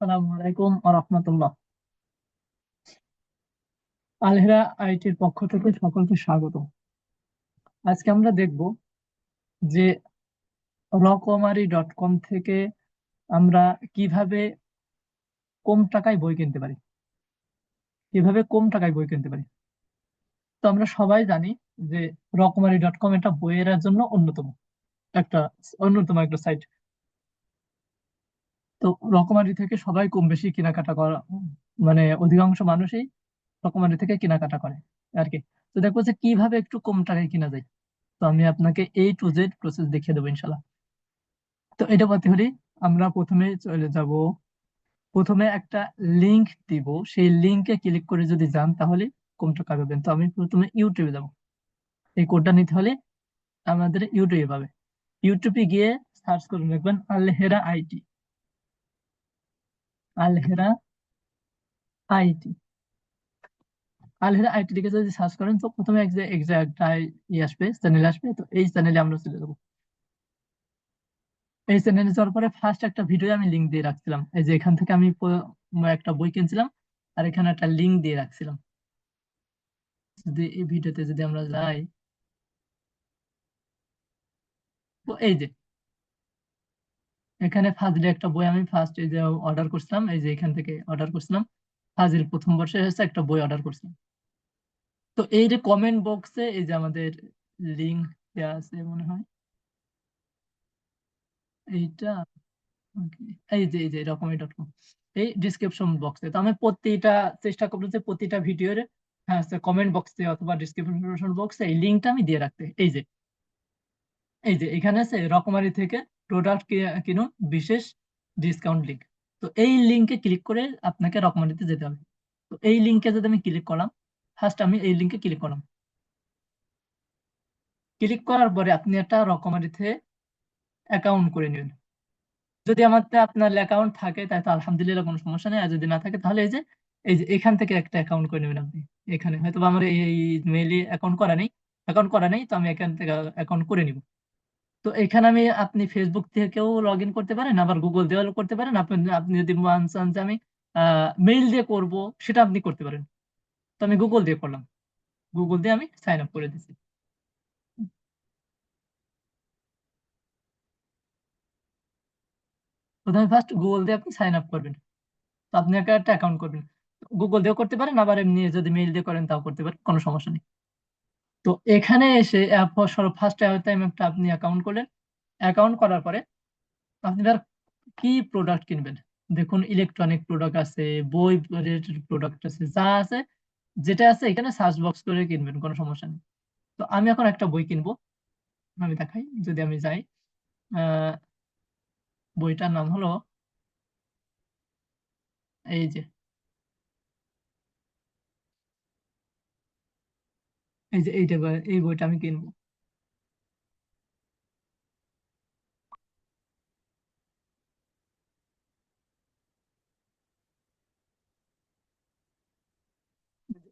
আসসালামু আলাইকুম আরহামতুল্লাহ আলহেরা আইটির পক্ষ থেকে সকলকে স্বাগত। আজকে আমরা দেখব যে রকমারি ডট কম থেকে আমরা কীভাবে কম টাকায় বই কিনতে পারি। কীভাবে কম টাকায় বই কিনতে পারি। তো আমরা সবাই জানি যে রকমারি ডট কম এটা বইয়ের জন্য অন্যতম। একটা অন্যতম একটা সাইট। তো রকমারি থেকে সবাই কম বেশি কেনাকাটা করা মানে অধিকাংশ মানুষই রকমারি থেকে কেনাকাটা করে আর কি তো দেখব যে কীভাবে একটু কম টাকায় কিনা যায়। তো আমি আপনাকে এই টু জেড প্রসেস দেখিয়ে দেবো ইনশাল্লাহ তো এটা বলতে হলে আমরা প্রথমে চলে যাব। প্রথমে একটা লিংক দিব। সেই লিংকে ক্লিক করে যদি যান তাহলে কম টাকা পাবেন। তো আমি প্রথমে ইউটিউবে যাব। এই কোডটা নিতে হলে আমাদের ইউটিউবে পাবে। ইউটিউবে গিয়ে সার্চ করে দেখবেন Alhera IT Alhera IT. Alhera IT লিখে যদি সার্চ করেন, তো প্রথমে একটা ই আসবে চ্যানেল আসবে, তো এই চ্যানেলে আমরা চলে যাব। এই চ্যানেলে যাওয়ার পরে ফার্স্ট একটা ভিডিও আমি লিঙ্ক দিয়ে রাখছিলাম। এই যে এখান থেকে আমি একটা বই কিনছিলাম, আর এখানে একটা লিঙ্ক দিয়ে রাখছিলাম। যদি এই ভিডিওতে যদি আমরা যাই, তো এই যে এখানে ফাজিলে একটা বই আমি ফার্স্ট এই যে অর্ডার করছিলাম, এই যে এখান থেকে অর্ডার করছিলাম, ফাজিল প্রথম বর্ষে হচ্ছে একটা বই অর্ডার করছিলাম। তো এই যে কমেন্ট বক্সে এই যে আমাদের লিঙ্ক দেওয়া আছে মনে হয়, এইটা এই যে এই যে এরকমই ডট কম এই ডিসক্রিপশন বক্সে তো আমি প্রতিটা, চেষ্টা করব যে প্রতিটা ভিডিওর হ্যাঁ কমেন্ট বক্সে অথবা ডিসক্রিপশন বক্সে এই লিঙ্কটা আমি দিয়ে রাখতে। এই যে এই যে এখানে আছে রকমারি থেকে প্রোডাক্ট কিনুন, বিশেষ ডিসকাউন্ট লিঙ্ক তো এই লিঙ্কে ক্লিক করে আপনাকে রকমারিতে যেতে হবে। তো এই লিঙ্কে যদি আমি ক্লিক করলাম ফার্স্ট আমি এই লিঙ্কে ক্লিক করলাম। ক্লিক করার পরে আপনি একটা রকমারিতে অ্যাকাউন্ট করে নেবেন। যদি আমার আপনার অ্যাকাউন্ট থাকে তাই তো আলহামদুলিল্লাহ কোনো সমস্যা নেই। আর যদি না থাকে, তাহলে এই যে এই যে এখান থেকে একটা অ্যাকাউন্ট করে নেবেন আপনি। এখানে হয়তো আমার এই মেইলে অ্যাকাউন্ট করা নেই। অ্যাকাউন্ট করা নেই, তো আমি এখান থেকে অ্যাকাউন্ট করে নিব। তো এখানে আমি আপনি ফেসবুক থেকেও লগ ইন করতে পারেন, আবার গুগল দিয়েও করতে পারেন। আপনি আপনি যদি মান চান যে আমি মেইল দিয়ে করব, সেটা আপনি করতে পারেন। তো আমি গুগল দিয়ে করলাম। গুগল দিয়ে আমি সাইন আপ করে দিছি প্রথমে ফার্স্ট গুগল দিয়ে আপনি সাইন আপ করবেন। তো আপনি একটা অ্যাকাউন্ট করবেন। গুগল দিয়েও করতে পারেন, আবার এমনি যদি মেইল দিয়ে করেন, তাও করতে পারেন, কোনো সমস্যা নেই। তো এখানে এসে ফার্স্ট টাইম একটা আপনি অ্যাকাউন্ট করলেন। অ্যাকাউন্ট করার পরে আপনি তার কি প্রোডাক্ট কিনবেন? দেখুন ইলেকট্রনিক প্রোডাক্ট আছে, বই রিলেটেড প্রোডাক্ট আছে, যা আছে, যেটা আছে এখানে সার্চ বক্স করে কিনবেন, কোনো সমস্যা নেই। তো আমি এখন একটা বই কিনবো। আমি দেখাই, যদি আমি যাই বইটার নাম হলো, এই যে এই যে, এইটা এই বইটা আমি কিনবো।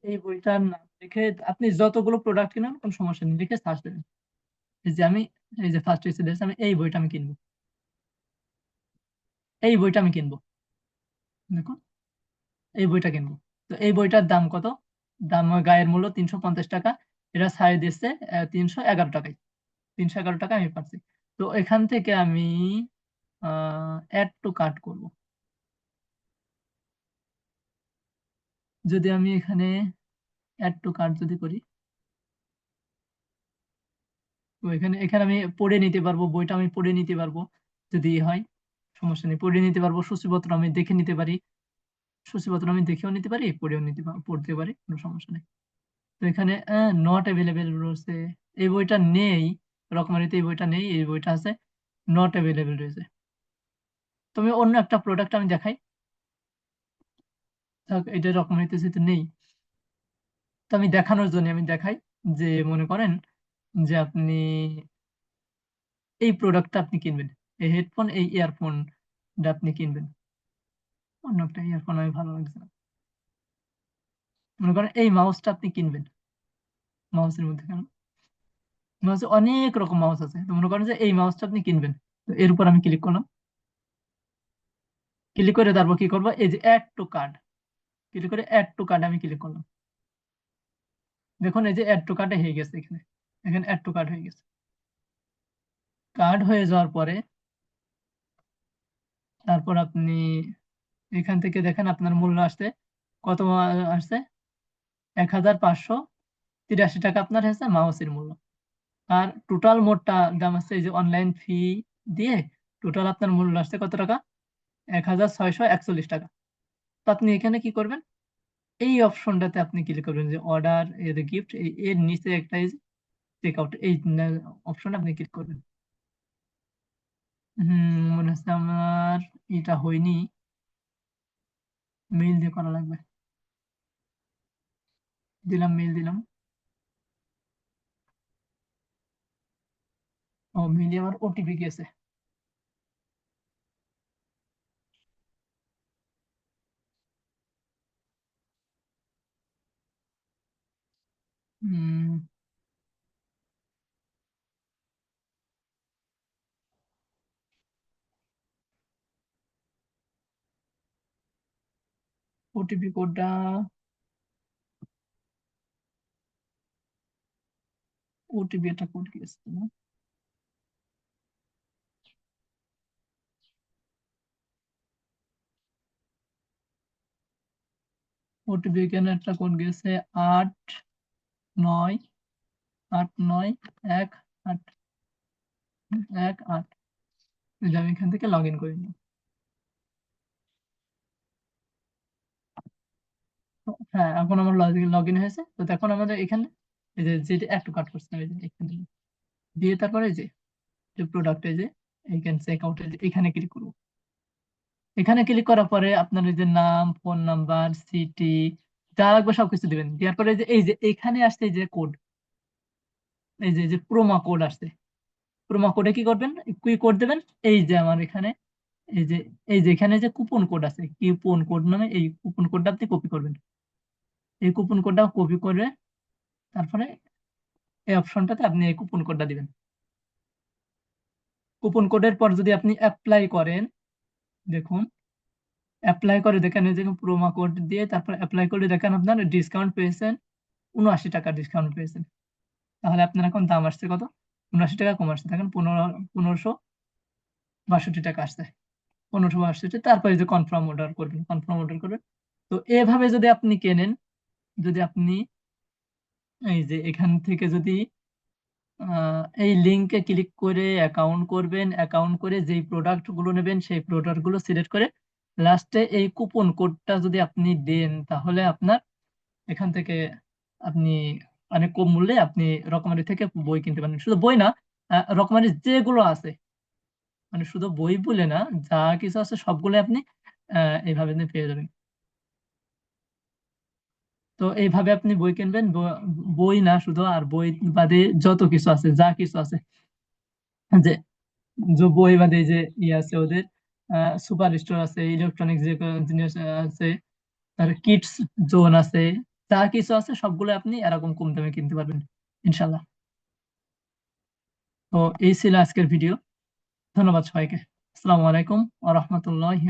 এই বইটার নাম লিখে আপনি যতগুলো প্রোডাক্ট কিনেন, কোনো সমস্যা নেই, লিখে সার্চ দেবেন। এই যে আমি, এই যে ফার্স্ট এসে আমি এই বইটা আমি কিনবো। এই বইটা আমি কিনবো। দেখুন, এই বইটা কিনবো। তো এই বইটার দাম কত? দাম গায়ের মূল্য তিনশো পঞ্চাশ টাকা এটা ছাড় দিচ্ছে তিনশো এগারো টাকায়। তিনশো এগারো টাকা আমি পাচ্ছি তো এখান থেকে আমি অ্যাড টু কার্ট করব। যদি আমি এখানে অ্যাড টু কার্ট যদি করি, তো এখানে এখানে আমি পড়ে নিতে পারব, বইটা আমি পড়ে নিতে পারব, যদি হয়, সমস্যা নেই। পড়ে নিতে পারব, সূচিপত্র আমি দেখে নিতে পারি। সূচিপত্র আমি দেখেও নিতে পারি, পড়েও নিতে পড়তে পারি, কোনো সমস্যা নেই। তো এখানে নট অ্যাভেলেবেল রয়েছে। এই বইটা নেই, রকমারিতে এই বইটা নেই, এই বইটা আছে নট অ্যাভেলেবেল রয়েছে। তুমি অন্য একটা প্রোডাক্ট আমি দেখাই। এটা রকমারিতে যেহেতু নেই, তো আমি দেখানোর জন্য আমি দেখাই যে, মনে করেন যে আপনি এই প্রোডাক্টটা আপনি কিনবেন, এই হেডফোন এই ইয়ারফোনটা আপনি কিনবেন। অন্য একটা ইয়ারফোন ভালো লাগছে না। মনে করেন এই মাউসটা আপনি কিনবেন। মাউসের মধ্যে কেন? মাউসে অনেক রকম মাউস আছে। তো মনে করেন যে এই মাউসটা আপনি কিনবেন। তো এর উপর আমি ক্লিক করলাম। ক্লিক করে তারপর কি করব? এই যে অ্যাড টু কার্ড ক্লিক করে অ্যাড টু কার্ড আমি ক্লিক করলাম। দেখুন এই যে অ্যাড টু কার্ডে হয়ে গেছে এখানে। এখানে অ্যাড টু কার্ড হয়ে গেছে। কার্ড হয়ে যাওয়ার পরে তারপর আপনি এখান থেকে দেখেন আপনার মূল্য আসছে, কত আসছে? এক হাজার পাঁচশো তিরাশি টাকা আপনার হয়েছে মাউসের মূল্য। আর টোটাল মোটটা দাম আছে এই যে অনলাইন ফি দিয়ে টোটাল আপনার মূল্য আসছে কত টাকা? এক হাজার ছয়শো একচল্লিশ টাকা। তো আপনি এখানে কি করবেন? এই অপশনটাতে আপনি ক্লিক করবেন যে অর্ডার এর গিফট এর নিচে একটা এই আউট এই অপশন আপনি ক্লিক করবেন। হম, মনে হচ্ছে আমার এটা হয়নি। মেইল দিয়ে করা লাগবে। দিলাম মেইল দিলাম। ও মেইলে আমার ওটিপি গেছে হুম ওটিপি কোডটা। ওটিপি একটা কোড গেছে না ওটিপি এখানে একটা কোড গেছে আট নয় আট নয়, এক, আট এক, আট। আমি এখান থেকে লগ ইন করে নিই। হ্যাঁ এখন আমার লগ ইন হয়েছে। তো এখন আমাদের এখানে যে, যেটা একটু কাট যে এখানে দিয়ে তারপরে যে যে প্রোডাক্ট যে চেক আউট এখানে ক্লিক করব। এখানে ক্লিক করার পরে আপনার এই যে নাম ফোন নাম্বার সিটি যা লাগবে সবকিছু দিবেন। দেওয়ার পরে যে, এই যে, এখানে আসছে যে কোড এই যে যে প্রোমো কোড আসছে। প্রোমো কোডে কি করবেন? কি কোড দেবেন? এই যে আমার এখানে, এই যে এই যে এখানে যে কুপন কোড আছে কুপন কোড নামে এই কুপন কোডটা আপনি কপি করবেন। এই কুপন কোডটা কপি করে তারপরে এই অপশনটাতে আপনি এই কুপন কোডটা দিবেন। কুপন কোডের পর যদি আপনি অ্যাপ্লাই করেন, দেখুন অ্যাপ্লাই করে দেখেন এই যে প্রোমো কোড দিয়ে তারপর অ্যাপ্লাই করে দেখেন আপনার ডিসকাউন্ট পেয়েছেন, উনআশি টাকা ডিসকাউন্ট পেয়েছেন। তাহলে আপনার এখন দাম আসছে কত? উনআশি টাকা কম আসছে, দেখেন পনেরো, পনেরোশো বাষট্টি টাকা আসছে, পনেরোশো বাষট্টি। তারপরে যে কনফার্ম অর্ডার করবেন কনফার্ম অর্ডার করবেন। তো এভাবে যদি আপনি কেনেন যদি আপনি এই যে এখান থেকে যদি এই লিঙ্কে ক্লিক করে অ্যাকাউন্ট করবেন অ্যাকাউন্ট করে যেই প্রোডাক্টগুলো নেবেন, সেই প্রোডাক্টগুলো সিলেক্ট করে লাস্টে এই কুপন কোডটা যদি আপনি দেন, তাহলে আপনার এখান থেকে আপনি অনেক কম মূল্যে আপনি রকমারি থেকে বই কিনতে পারেন শুধু বই না রকমারি যেগুলো আছে মানে শুধু বই বলে না, যা কিছু আছে সবগুলো আপনি এইভাবে পেয়ে যাবেন। তো এইভাবে আপনি বই কিনবেন বই না শুধু, আর বই বাদে যত কিছু আছে, যা কিছু আছে, যে বই বাদে যে ইয়ে আছে ওদের সুপার স্টোর আছে ইলেকট্রনিক যে জিনিস আছে, তার কিটস, জোন আছে, যা কিছু আছে সবগুলো আপনি এরকম কম দামে কিনতে পারবেন, ইনশাল্লাহ। তো এই ছিল আজকের ভিডিও। ধন্যবাদ সবাইকে। আসসালামু আলাইকুম ওয়া রাহমাতুল্লাহি